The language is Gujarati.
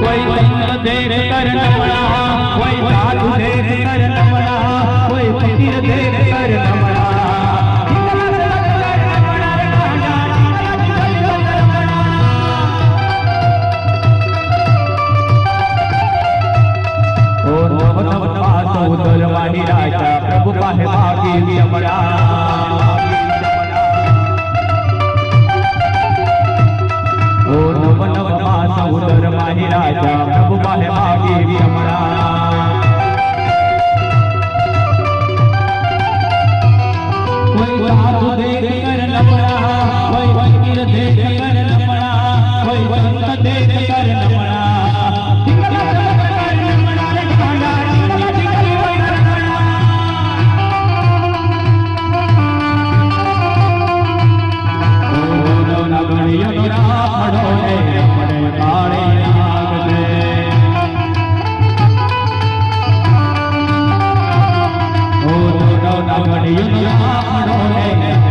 કોઈ સંત દેશ કરનારા કોઈ સાધુ દેશ ભાગી ચમડા ઓ પ્રભુ બાહે ભાગી ચમડા યમરામણો ને